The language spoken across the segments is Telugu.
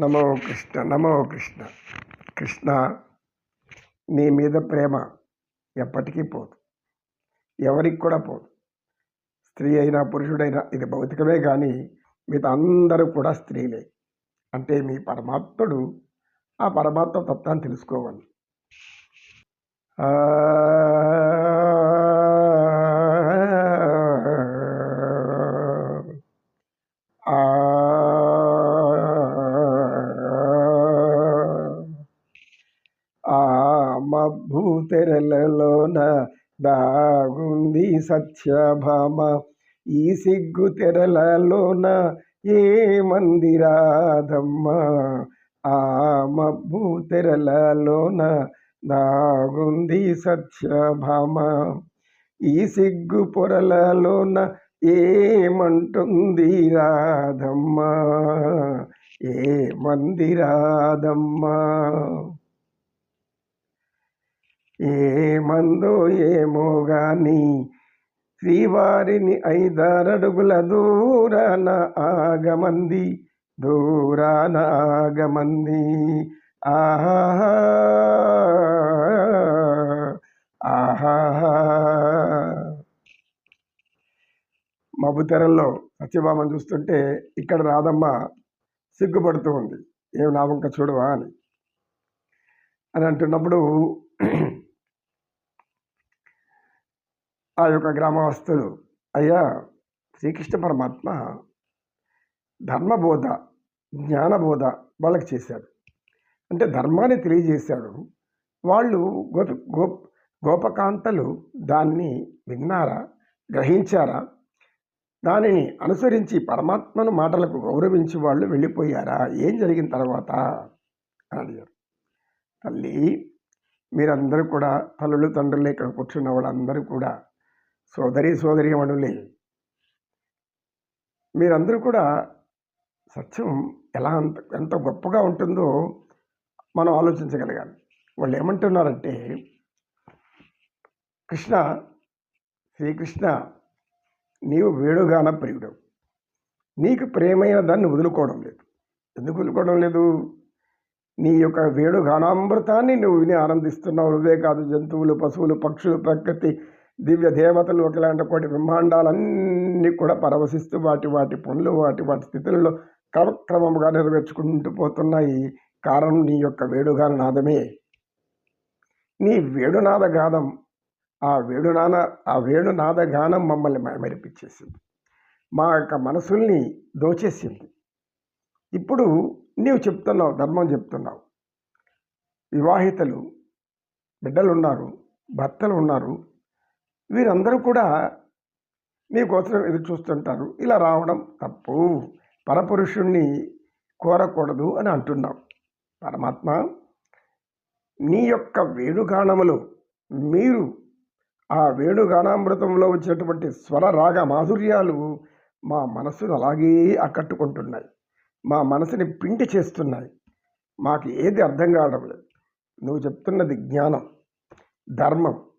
నమో కృష్ణ నమో కృష్ణ. కృష్ణ నీ మీద ప్రేమ ఎప్పటికీ పోదు. ఎవరికి కూడా పోదు. స్త్రీ అయినా పురుషుడైనా ఇది భౌతికమే కానీ మిగతా అందరూ కూడా స్త్రీలే. అంటే మీ పరమాత్ముడు ఆ పరమాత్మ తత్వాన్ని తెలుసుకోవాలి. తెరలలోన దాగుంది సత్యభామ. ఈ సిగ్గు తెరలలోన ఏ మందిరాదమ్మ ఆ మబ్బు తెరలలోన దాగుంది సత్యభామ. ఈ సిగ్గు పొరలలోన ఏమంటుంది రాధమ్మ? ఏ మందిరాదమ్మ ఏమందో ఏమో గాని శ్రీవారిని ఐదారడుగుల దూరాన ఆగమంది దూరాన ఆగమంది. ఆహా ఆహా. మబుతెరల్లో సత్యభామను చూస్తుంటే ఇక్కడ రాధమ్మ సిగ్గుపడుతూ ఉంది. ఏం నా వంక చూడవా అని. అని అంటున్నప్పుడు ఆ యొక్క గ్రామస్తులు అయ్యా శ్రీకృష్ణ పరమాత్మ ధర్మబోధ జ్ఞానబోధ వాళ్ళకి చేశాడు. అంటే ధర్మాన్ని తెలియజేశాడు. వాళ్ళు గోప గో గోపకాంతలు దాన్ని విన్నారా? గ్రహించారా? దానిని అనుసరించి పరమాత్మను మాటలకు గౌరవించి వాళ్ళు వెళ్ళిపోయారా? ఏం జరిగిన తర్వాత? అని అడిగారు. తల్లి మీరందరూ కూడా తల్లులు తండ్రులు ఇక్కడ కూర్చున్న వాళ్ళందరూ కూడా సోదరి సోదరి మణులే మీరందరూ కూడా సత్యం ఎలా అంత ఎంత గొప్పగా ఉంటుందో మనం ఆలోచించగలగాలి. వాళ్ళు ఏమంటున్నారంటే కృష్ణ శ్రీకృష్ణ నీవు వేడుగాన ప్రియుడు నీకు ప్రేమైన దాన్ని వదులుకోవడం లేదు. ఎందుకు వదులుకోవడం లేదు? నీ యొక్క వేణుగానామృతాన్ని నువ్వు విని ఆనందిస్తున్నావు. నువ్వే కాదు జంతువులు పశువులు పక్షులు ప్రకృతి దివ్య దేవతలు ఒకలాంటి కోటి బ్రహ్మాండాలన్నీ కూడా పరవశిస్తూ వాటి వాటి పనులు వాటి వాటి స్థితులలో క్రమక్రమముగా నెరవేర్చుకుంటూ పోతున్నాయి. కారణం నీ యొక్క వేడుగాన నాదమే. నీ వేణునాద గానం ఆ వేణునాద ఆ వేణునాద గానం మమ్మల్ని మెరిపించేసింది. మా యొక్క మనసుల్ని దోచేసింది. ఇప్పుడు నీవు చెప్తున్నావు ధర్మం చెప్తున్నావు. వివాహితలు బిడ్డలు ఉన్నారు భర్తలు ఉన్నారు. వీరందరూ కూడా మీకోసం ఎదురు చూస్తుంటారు. ఇలా రావడం తప్పు. పరపురుషుణ్ణి కోరకూడదు అని అంటున్నాం. పరమాత్మ నీ యొక్క వేణుగానములు మీరు ఆ వేణుగానామృతంలో వచ్చినటువంటి స్వర రాగ మాధుర్యాలు మా మనసును అలాగే ఆకట్టుకుంటున్నాయి. మా మనసుని పిండి చేస్తున్నాయి. మాకు ఏది అర్థం కావడం లేదు. నువ్వు చెప్తున్నది జ్ఞానం ధర్మం.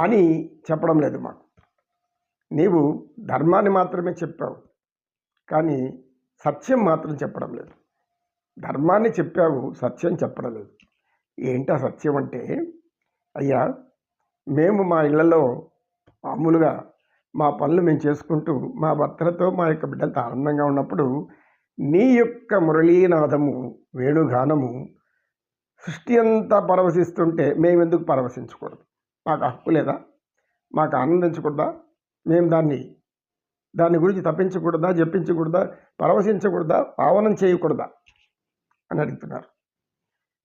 అని చెప్పడం లేదు మాకు. నీవు ధర్మాన్ని మాత్రమే చెప్పావు. కానీ సత్యం మాత్రం చెప్పడం లేదు. ధర్మాన్ని చెప్పావు సత్యం చెప్పడం లేదు. ఏంటా సత్యం అంటే అయ్యా మేము మా ఇళ్ళలో మామూలుగా మా పనులు మేము చేసుకుంటూ మా భర్తలతో మా యొక్క బిడ్డలతో ఆనందంగా ఉన్నప్పుడు నీ యొక్క మురళీనాదము వేణుగానము సృష్టి అంతా పరవశిస్తుంటే మేమెందుకు పరవశించకూడదు? మాకు హక్కు లేదా? మాకు ఆనందించకూడదా? మేము దాన్ని దాని గురించి తప్పించకూడదా? జపించకూడదా? పరవశించకూడదా? పావనం చేయకూడదా? అని అడుగుతున్నారు.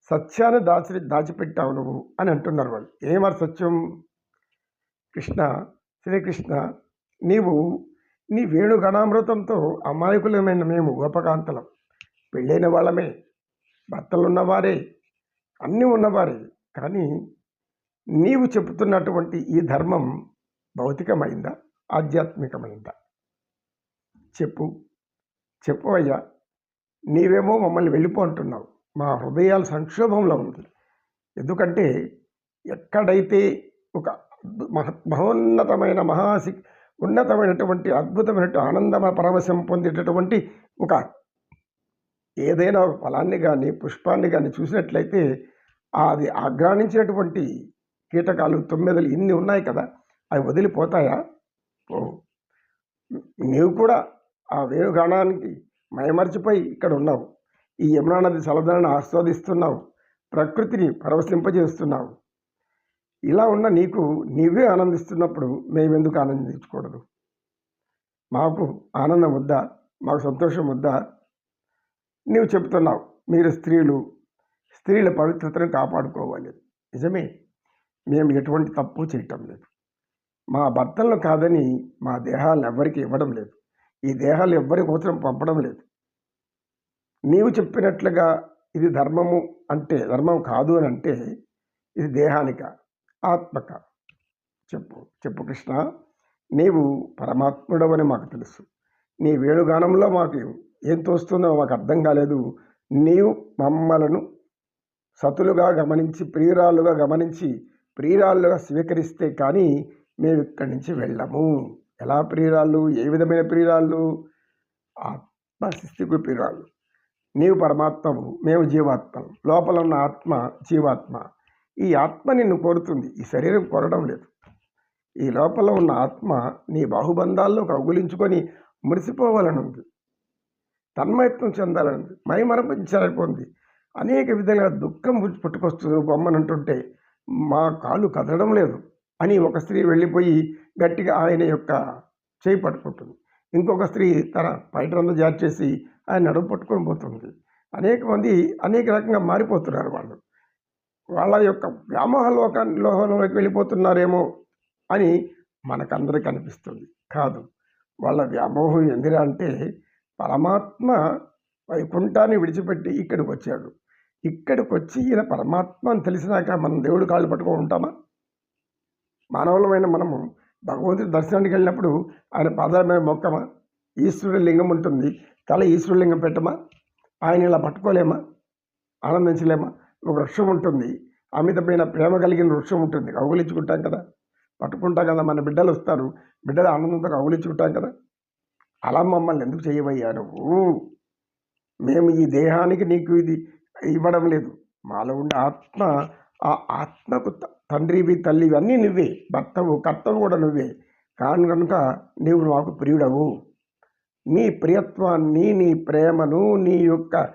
సత్యాన్ని దాచి దాచిపెట్టావు నువ్వు అని అంటున్నారు వాళ్ళు. ఏమారు సత్యం? కృష్ణ శ్రీకృష్ణ నీవు నీ వేణుగణామృతంతో అమాయకులమైన మేము గోపకాంతలం. పెళ్ళైన వాళ్ళమే. భర్తలు ఉన్నవారే అన్నీ ఉన్నవారే. కానీ నీవు చెబుతున్నటువంటి ఈ ధర్మం భౌతికమైందా? ఆధ్యాత్మికమైందా? చెప్పు. చెప్పు అయ్యా. నీవేమో మమ్మల్ని వెళ్ళిపో అంటున్నావు. మా హృదయాల సంక్షోభంలో ఉంది. ఎందుకంటే ఎక్కడైతే ఒక మహోన్నతమైన మహాశి ఉన్నతమైనటువంటి అద్భుతమైనటువంటి ఆనందమ పరవశం పొందేటటువంటి ఒక ఏదైనా ఒక ఫలాన్ని కానీ పుష్పాన్ని కానీ చూసినట్లయితే అది ఆగ్రాణించినటువంటి కీటకాలు తొమ్మిదలు ఇన్ని ఉన్నాయి కదా అవి వదిలిపోతాయా? ఓ నీవు కూడా ఆ వేణుగాణానికి మయమర్చిపోయి ఇక్కడ ఉన్నావు. ఈ యమునా నది చల్లదనాన్ని ఆస్వాదిస్తున్నావు. ప్రకృతిని పరవశింపజేస్తున్నావు. ఇలా ఉన్న నీకు నీవే ఆనందిస్తున్నప్పుడు మేమెందుకు ఆనందించకూడదు? మాకు ఆనందం వద్దా? మాకు సంతోషం వద్దా? నీవు చెప్తున్నావు మీరు స్త్రీలు స్త్రీల పవిత్రతను కాపాడుకోవాలి. నిజమే? మేము ఎటువంటి తప్పు చేయటం లేదు. మా భర్తలను కాదని మా దేహాలను ఎవ్వరికి ఇవ్వడం లేదు. ఈ దేహాలు ఎవ్వరి కోసం పంపడం లేదు. నీవు చెప్పినట్లుగా ఇది ధర్మము అంటే ధర్మం కాదు అని అంటే ఇది దేహానిక ఆత్మక. చెప్పు చెప్పు కృష్ణ. నీవు పరమాత్ముడవని మాకు తెలుసు. నీ వేణుగానంలో మాకు ఏం తోస్తుందో మాకు అర్థం కాలేదు. నీవు మమ్మలను సతులుగా గమనించి ప్రియురాలుగా గమనించి ప్రియురాళ్ళుగా స్వీకరిస్తే కానీ మేము ఇక్కడి నుంచి వెళ్ళము. ఎలా ప్రియురాళ్ళు? ఏ విధమైన ప్రియురాళ్ళు? ఆత్మశిస్తికు ప్రియురాళ్ళు. నీవు పరమాత్మవు మేము జీవాత్మలు. లోపల ఉన్న ఆత్మ జీవాత్మ. ఈ ఆత్మ నిన్ను కోరుతుంది. ఈ శరీరం కోరడం లేదు. ఈ లోపల ఉన్న ఆత్మ నీ బాహుబంధాల్లో కౌగులించుకొని మురిసిపోవాలనుంది. తన్మయత్వం చెందాలనుంది. మైమరపించాలనుకుంది అనేక విధంగా దుఃఖం పుట్టుకొస్తుంది బొమ్మనంటుంటే మా కాలు కదలడం లేదు అని ఒక స్త్రీ వెళ్ళిపోయి గట్టిగా ఆయన యొక్క చేయి పట్టుకుంటుంది. ఇంకొక స్త్రీ తన పైటంతా జారి చేసి ఆయన నడుము పట్టుకొని పోతుంది. అనేక మంది అనేక రకంగా మారిపోతున్నారు వాళ్ళు. వాళ్ళ యొక్క వ్యామోహ లోకాన్ని లోహంలోకి వెళ్ళిపోతున్నారేమో అని మనకందరికీ అనిపిస్తుంది కాదు వాళ్ళ వ్యామోహం ఎందురా అంటే పరమాత్మ వైకుంఠాన్ని విడిచిపెట్టి ఇక్కడికి వచ్చాడు. ఇక్కడికి వచ్చి ఈయన పరమాత్మ అని తెలిసినాక మనం దేవుడు కాళ్ళు పట్టుకొని ఉంటామా? మానవులమైన మనము భగవంతుడి దర్శనానికి వెళ్ళినప్పుడు ఆయన పాదాల మీద మొక్కమా? ఈశ్వరుడి లింగం ఉంటుంది. తల ఈశ్వరుడి లింగం పెట్టమా? ఆయన ఇలా పట్టుకోలేమా? ఆనందించలేమా? ఒక వృక్షం ఉంటుంది. అమితమైన ప్రేమ కలిగిన వృక్షం ఉంటుంది. కౌగులించుకుంటాం కదా. పట్టుకుంటాం కదా. మన బిడ్డలు వస్తారు. బిడ్డలు ఆనందంతో కౌగులించుకుంటాం కదా. అలా మమ్మల్ని ఎందుకు చేయవయ్యా నువ్వు? మేము ఈ దేహానికి నీకు ఇది ఇవ్వడం లేదు. మాలో ఉండే ఆత్మ ఆ ఆత్మకు తండ్రివి తల్లివి అన్నీ నువ్వే. భర్తవు కర్తవు కూడా నువ్వే. కాను కనుక నీవు మాకు ప్రియుడవు. నీ ప్రియత్వాన్ని నీ ప్రేమను నీ యొక్క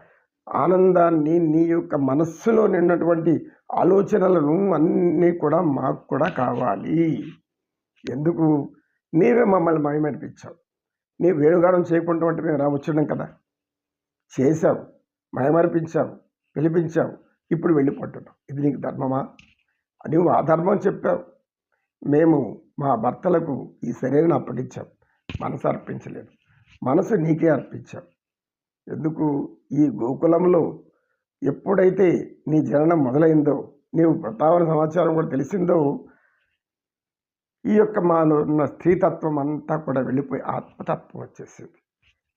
ఆనందాన్ని నీ యొక్క మనస్సులో నిన్నటువంటి ఆలోచనలను అన్నీ కూడా మాకు కూడా కావాలి. ఎందుకు? నీవే మమ్మల్ని మయమనిపించావు నీ వేణుగానం చేయకుండా అంటే మేము రావచ్చున్నాం కదా. చేశావు. మయమర్పించావు పిలిపించావు ఇప్పుడు వెళ్ళిపోతున్నావు ఇది నీకు ధర్మమా? నువ్వు ఆ ధర్మం చెప్పావు. మేము మా భర్తలకు ఈ శరీరాన్ని అప్పగించాం. మనసు అర్పించలేదు. మనసు నీకే అర్పించాం. ఎందుకు? ఈ గోకులంలో ఎప్పుడైతే నీ జననం మొదలైందో నీవు ప్రతావన సమాచారం కూడా తెలిసిందో ఈ యొక్క మాలో ఉన్న స్త్రీతత్వం అంతా కూడా వెళ్ళిపోయి ఆత్మతత్వం వచ్చేసింది.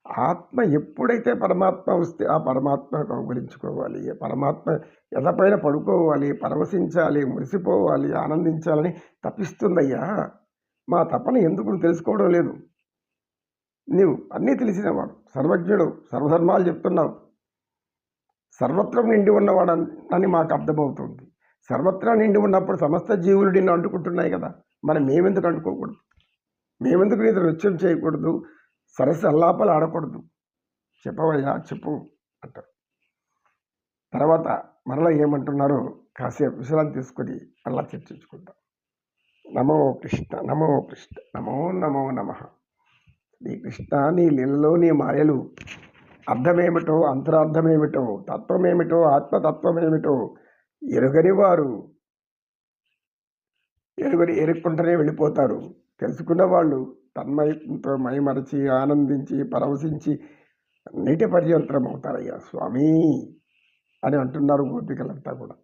ఆత్మ ఎప్పుడైతే పరమాత్మ వస్తే ఆ పరమాత్మను కౌగులించుకోవాలి పరమాత్మ ఎదపైన పడుకోవాలి పరవశించాలి మురిసిపోవాలి ఆనందించాలని తప్పిస్తుందయ్యా మా తపన ఎందుకు తెలుసుకోవడం లేదు. నీవు అన్నీ తెలిసినవాడు సర్వజ్ఞుడు సర్వధర్మాలు చెప్తున్నావు. సర్వత్రం నిండి ఉన్నవాడు అని మాకు అర్థమవుతుంది. సర్వత్రా నిండి ఉన్నప్పుడు సమస్త జీవులు నిన్ను అంటుకుంటున్నాయి కదా. మనం మేమెందుకు అంటుకోకూడదు? మేమెందుకు నీతో నృత్యం చేయకూడదు? సరస్సు అల్లాపలు ఆడకూడదు. చెప్పవయ్యా చెప్పు అంటారు. తర్వాత మరలా ఏమంటున్నారో కాసేపు విశ్రాంతి తీసుకొని మళ్ళా చర్చించుకుంటాం. నమో కృష్ణ నమో కృష్ణ నమో నమో నమ. నీ కృష్ణ నీ లీలలో నీ మాయలు అర్థమేమిటో అంతరార్థమేమిటో తత్వమేమిటో ఆత్మతత్వమేమిటో ఎరుగని వారు ఎరుగని ఎరుక్కుంటూనే వెళ్ళిపోతారు. తెలుసుకున్న వాళ్ళు తన్మయంతో మైమరచి ఆనందించి పరవశించి నీటి పర్యంతరం అవుతారయ్యా స్వామి అని అంటున్నారు గోపికలంతా కూడా.